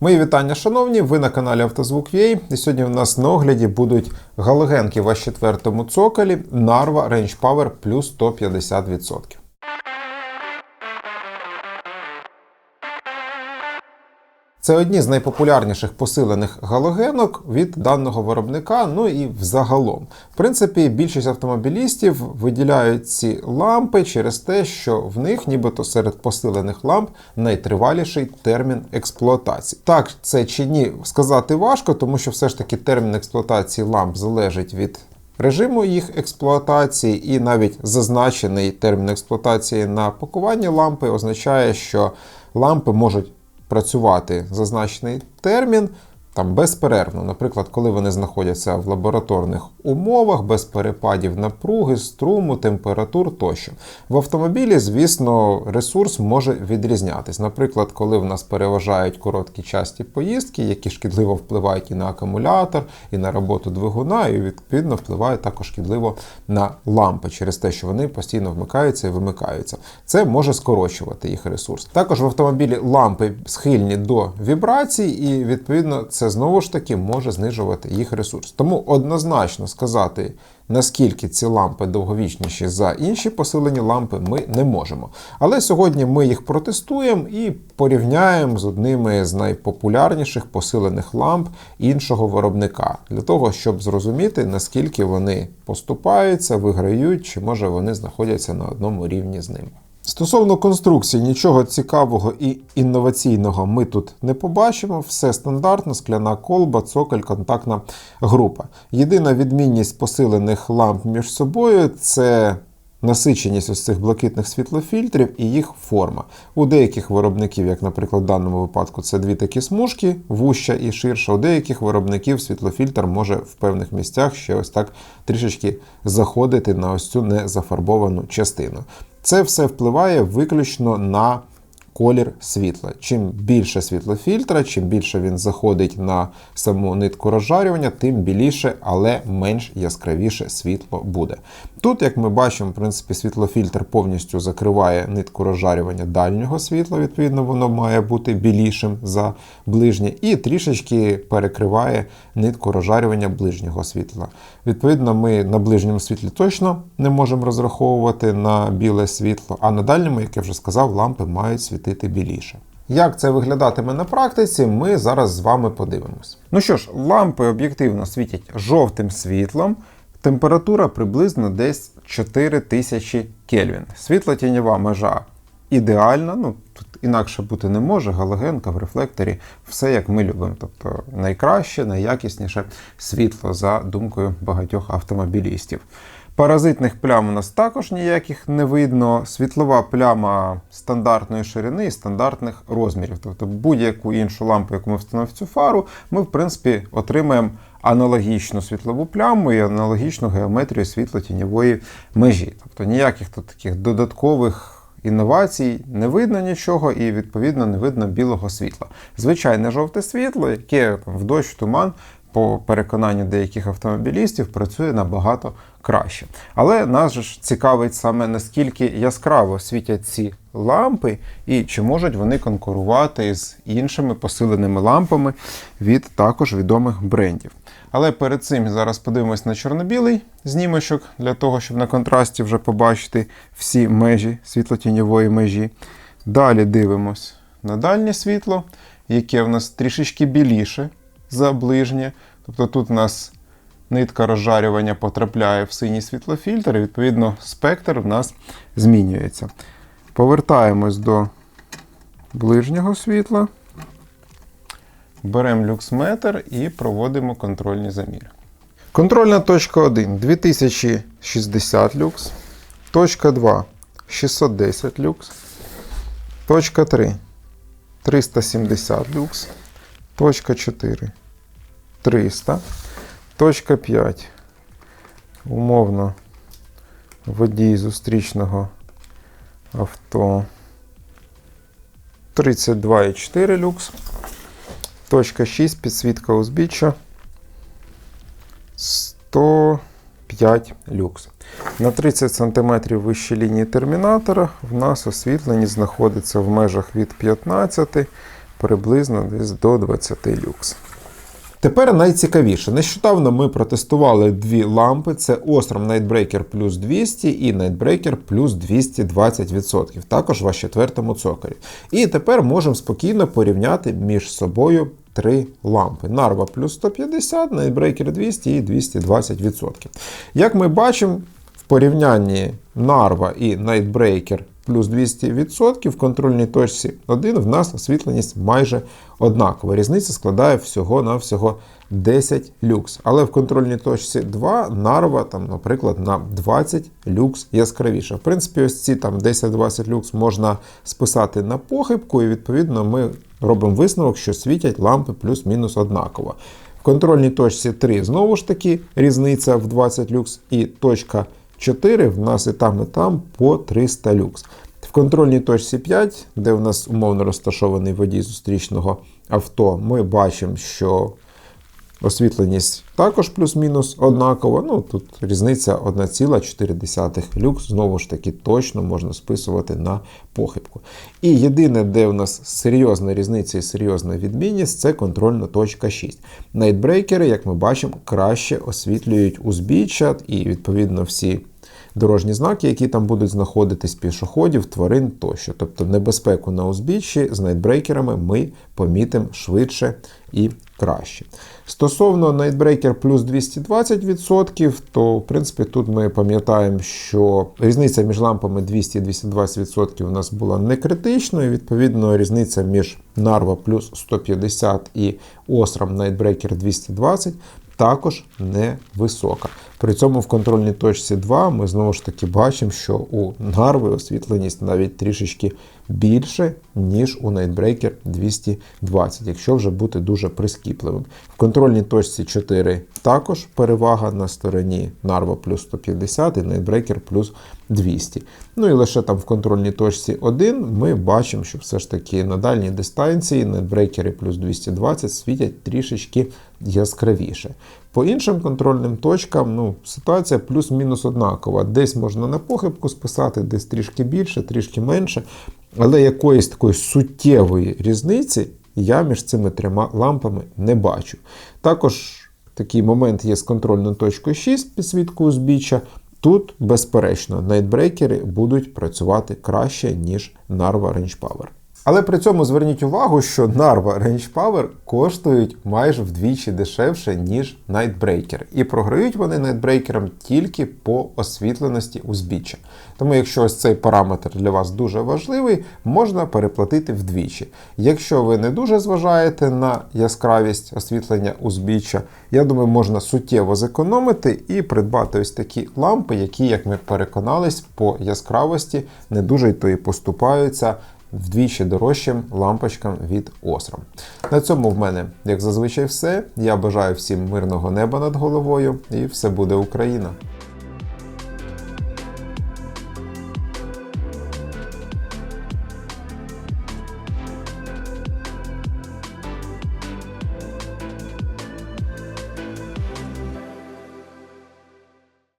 Мої вітання, шановні! Ви на каналі Автозвук.ua. І сьогодні в нас на огляді будуть галогенки в четвертому цоколі Narva Range Power плюс 150%. Це одні з найпопулярніших посилених галогенок від даного виробника, ну і взагалом. В принципі, більшість автомобілістів виділяють ці лампи через те, що в них, нібито серед посилених ламп, найтриваліший термін експлуатації. Так, це чи ні, сказати важко, тому що все ж таки термін експлуатації ламп залежить від. Режиму їх експлуатації, і навіть зазначений термін експлуатації на пакуванні лампи означає, що лампи можуть працювати зазначений термін там безперервно. Наприклад, коли вони знаходяться в лабораторних умовах, без перепадів напруги, струму, температур тощо. В автомобілі, звісно, ресурс може відрізнятись. Наприклад, коли в нас переважають короткі часті поїздки, які шкідливо впливають і на акумулятор, і на роботу двигуна, і відповідно впливають також шкідливо на лампи через те, що вони постійно вмикаються і вимикаються. Це може скорочувати їх ресурс. Також в автомобілі лампи схильні до вібрацій, і відповідно це знову ж таки може знижувати їх ресурс. Тому однозначно сказати, наскільки ці лампи довговічніші за інші посилені лампи, ми не можемо. Але сьогодні ми їх протестуємо і порівняємо з одними з найпопулярніших посилених ламп іншого виробника, для того, щоб зрозуміти, наскільки вони поступаються, виграють, чи може вони знаходяться на одному рівні з ним. Стосовно конструкції, нічого цікавого і інноваційного ми тут не побачимо. Все стандартно, скляна колба, цоколь, контактна група. Єдина відмінність посилених ламп між собою це насиченість ось цих блакитних світлофільтрів і їх форма. У деяких виробників, як, наприклад, в даному випадку, це дві такі смужки, вуща і ширша. У деяких виробників світлофільтр може в певних місцях ще ось так трішечки заходити на ось цю незафарбовану частину. Це все впливає виключно на колір світла. Чим більше світлофільтра, чим більше він заходить на саму нитку розжарювання, тим біліше, але менш яскравіше світло буде. Тут, як ми бачимо, в принципі, світлофільтр повністю закриває нитку розжарювання дальнього світла, відповідно, воно має бути білішим за ближнє, і трішечки перекриває нитку розжарювання ближнього світла. Відповідно, ми на ближньому світлі точно не можемо розраховувати на біле світло, а на дальньому, як я вже сказав, лампи мають світити біліше. Як це виглядатиме на практиці, ми зараз з вами подивимось. Ну що ж, лампи об'єктивно світять жовтим світлом. Температура приблизно десь 4000 Кельвін. Світло-тіньова межа ідеальна, ну тут інакше бути не може, галогенка в рефлекторі, все як ми любимо. Тобто найкраще, найякісніше світло за думкою багатьох автомобілістів. Паразитних плям у нас також ніяких не видно. Світлова пляма стандартної ширини і стандартних розмірів. Тобто будь-яку іншу лампу, яку ми встановимо в цю фару, ми, в принципі, отримаємо аналогічну світлову пляму і аналогічну геометрію світло-тіньової межі. Тобто ніяких тут таких додаткових. Інновацій не видно нічого і, відповідно, не видно білого світла. Звичайне жовте світло, яке в дощ, туман по переконанню деяких автомобілістів, працює набагато краще. Але нас ж цікавить саме наскільки яскраво світять ці лампи, і чи можуть вони конкурувати з іншими посиленими лампами від також відомих брендів. Але перед цим зараз подивимось на чорно-білий знімочок, для того, щоб на контрасті вже побачити всі межі світло-тіньової межі. Далі дивимось на дальнє світло, яке в нас трішечки біліше за ближнє. Тобто тут у нас нитка розжарювання потрапляє в синій світлофільтр, і відповідно спектр в нас змінюється. Повертаємось до ближнього світла. Беремо люксметр і проводимо контрольні заміри. Контрольна точка 1 2060 люкс. Точка 2 610 люкс. Точка 3 370 люкс. Точка 4 300. Точка 5. Умовно водій зустрічного авто 32,4 люкс. Точка 6, підсвітка узбіччя 105 люкс. На 30 см вище лінії термінатора в нас освітлення знаходиться в межах від 15 приблизно десь до 20 люкс. Тепер найцікавіше. Нещодавно ми протестували дві лампи: це Osram Nightbreaker плюс 200 і Nightbreaker плюс 220%. Також в четвертому цоколі. І тепер можемо спокійно порівняти між собою три лампи. Narva плюс 150, Nightbreaker 200 і 220%. Як ми бачимо, в порівнянні Narva і Nightbreaker плюс 200%, в контрольній точці 1 в нас освітленість майже однакова. Різниця складає всього-навсього 10 люкс. Але в контрольній точці 2 Narva, там, наприклад, на 20 люкс яскравіше. В принципі, ось ці там 10-20 люкс можна списати на похибку, і відповідно ми робимо висновок, що світять лампи плюс-мінус однаково. В контрольній точці 3 знову ж таки різниця в 20 люкс, і точка 4 в нас і там, і там по 300 люкс. В контрольній точці 5, де в нас умовно розташований водій зустрічного авто, ми бачимо, що освітленість також плюс-мінус однакова. Ну, Тут різниця 1,4 люкс, знову ж таки, точно можна списувати на похибку. І єдине, де у нас серйозна різниця і серйозна відмінність, це контрольна точка 6. Найтбрейкери, як ми бачимо, краще освітлюють узбіччя і, відповідно, всі. Дорожні знаки, які там будуть знаходитись пішоходів, тварин тощо. Тобто небезпеку на узбіччі з найтбрейкерами ми помітимо швидше і краще. Стосовно Nightbreaker плюс 220%, то в принципі тут ми пам'ятаємо, що різниця між лампами 200 220% у нас була не критичною. Відповідно, різниця між Narva плюс 150 і Osram Nightbreaker 220 також невисока. При цьому в контрольній точці 2 ми знову ж таки бачимо, що у Нарви освітленість навіть трішечки більше, ніж у Nightbreaker 220, якщо вже бути дуже прискіпливим. В контрольній точці 4 також перевага на стороні Narva плюс 150 і Nightbreaker плюс 200. Ну і лише там в контрольній точці 1 ми бачимо, що все ж таки на дальній дистанції Nightbreaker плюс 220 світять трішечки яскравіше. По іншим контрольним точкам ну, ситуація плюс-мінус однакова. Десь можна на похибку списати, десь трішки більше, трішки менше. Але якоїсь такої суттєвої різниці я між цими трьома лампами не бачу. Також такий момент є з контрольною точкою 6 підсвітку узбіччя. Тут, безперечно, найтбрейкери будуть працювати краще, ніж Narva Range Power. Але при цьому зверніть увагу, що Narva Range Power коштують майже вдвічі дешевше, ніж Nightbreaker. І програють вони Nightbreaker тільки по освітленості узбіччя. Тому, якщо ось цей параметр для вас дуже важливий, можна переплатити вдвічі. Якщо ви не дуже зважаєте на яскравість освітлення узбіччя, я думаю, можна суттєво зекономити і придбати ось такі лампи, які, як ми переконались, по яскравості не дуже й то і поступаються вдвічі дорожчим лампочкам від Osram. На цьому в мене, як зазвичай, все. Я бажаю всім мирного неба над головою і все буде Україна!